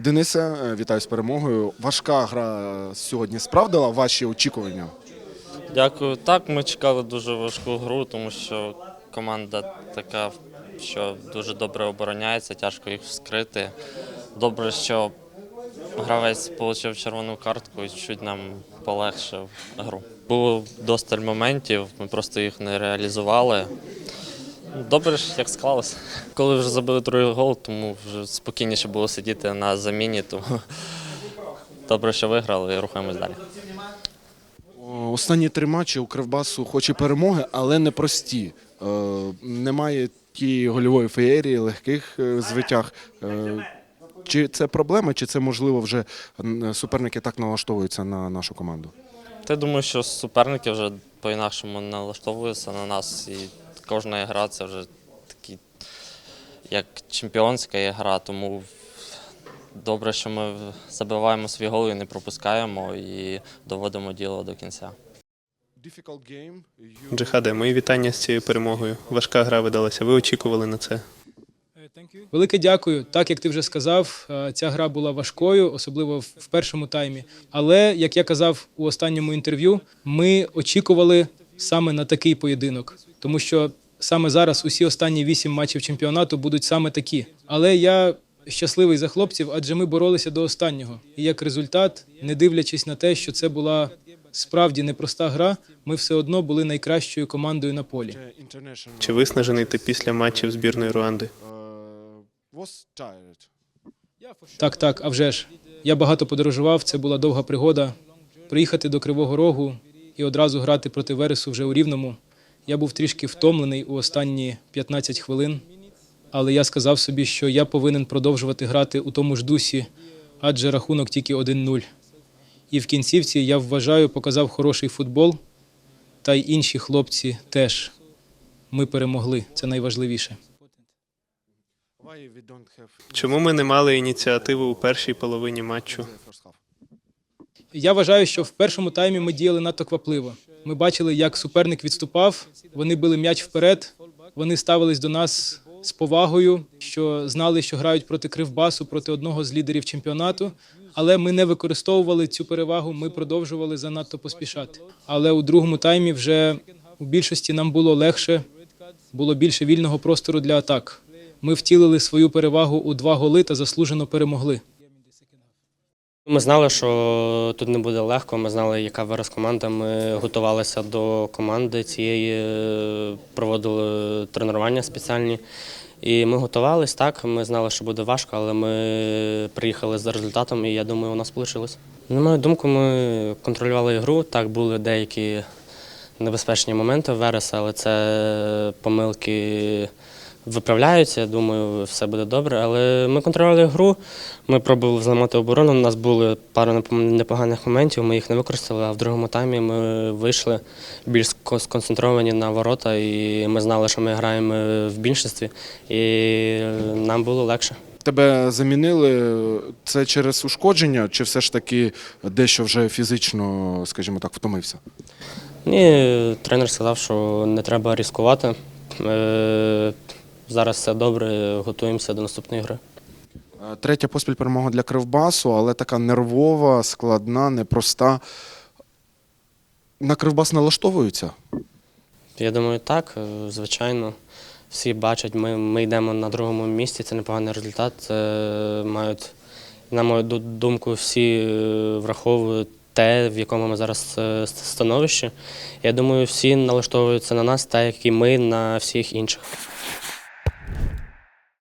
Денисе, е, вітаю з перемогою. Важка гра сьогодні справдила ваші очікування. Дякую. Так, ми чекали дуже важку гру, тому що команда така, що дуже добре обороняється, тяжко їх вскрити. Добре, що гравець отримав червону картку і чуть нам полегшив гру. Було досталь моментів, ми просто їх не реалізували. Добре, ж, як склалося. Коли вже забили другий гол, тому вже спокійніше було сидіти на заміні, тому добре, що виграли і рухаємось далі. Останні три матчі у Кривбасу хоч і перемоги, але не прості. Е, Немає тієї гольової феєрії, легких е, звитяг. Е, Чи це проблема, чи це можливо вже м, суперники так налаштовуються на нашу команду? Та я думаю, що суперники вже по-інакшому налаштовуються на нас, і кожна гра це вже такі, як чемпіонська гра, тому добре, що ми забиваємо свій гол і не пропускаємо, і доводимо діло до кінця. Джихаде, мої вітання з цією перемогою. Важка гра видалася. Ви очікували на це? Велике дякую. Так як ти вже сказав, е, ця гра була важкою, особливо в першому таймі. Але як я казав у останньому інтерв'ю, ми очікували саме на такий поєдинок, тому що саме зараз усі останні вісім матчів чемпіонату будуть саме такі. Але я щасливий за хлопців, адже ми боролися до останнього. І як результат, не дивлячись на те, що це була справді непроста гра, ми все одно були найкращою командою на полі. Чи виснажений ти після матчів збірної Руанди? Так, так, а вже ж. Я багато подорожував, це була довга пригода. Приїхати до Кривого Рогу і одразу грати проти Вересу вже у Рівному. Я був трішки втомлений у останні 15 хвилин, але я сказав собі, що я повинен продовжувати грати у тому ж дусі, адже рахунок тільки 1-0. І в кінцівці я вважаю, показав хороший футбол, та й інші хлопці теж. Ми перемогли, це найважливіше. Чому ми не мали ініціативу у першій половині матчу? Я вважаю, що в першому таймі ми діяли надто квапливо. Ми бачили, як суперник відступав, вони били м'яч вперед, вони ставились до нас з повагою, що знали, що грають проти Кривбасу, проти одного з лідерів чемпіонату. Але ми не використовували цю перевагу, ми продовжували занадто поспішати. Але у другому таймі вже у більшості нам було легше, було більше вільного простору для атак. Ми втілили свою перевагу у два голи та заслужено перемогли. Ми знали, що тут не буде легко. Ми знали, яка вираз команда. Ми готувалися до команди цієї, е, проводили тренування спеціальні. І ми готувалися так. Ми знали, що буде важко, але ми приїхали за результатом, і я думаю, у нас вийшло. На мою думку, ми контролювали ігру. Так були деякі небезпечні моменти в Вереса, але це помилки виправляються. Я думаю, все буде добре. Але ми контролювали гру, ми пробували зламати оборону. У нас були пару непоганих моментів, ми їх не використали, а в другому таймі ми вийшли більш сконцентровані на ворота, і ми знали, що ми граємо в більшості, і нам було легше. Тебе замінили це через ушкодження, чи все ж таки дещо вже фізично, скажімо так, втомився? Ні, тренер сказав, що не треба ризикувати. Зараз все добре, готуємося до наступної гри. Е, Третя поспіль перемога для Кривбасу, але така нервова, складна, непроста. На Кривбас налаштовуються. Я думаю, так, е, звичайно. Всі бачать, ми, ми йдемо на другому місці, це непоганий результат. Це мають, на мою думку, всі е, враховують те, в якому ми зараз становищі. Я думаю, всі налаштовуються на нас, так як і ми на всіх інших.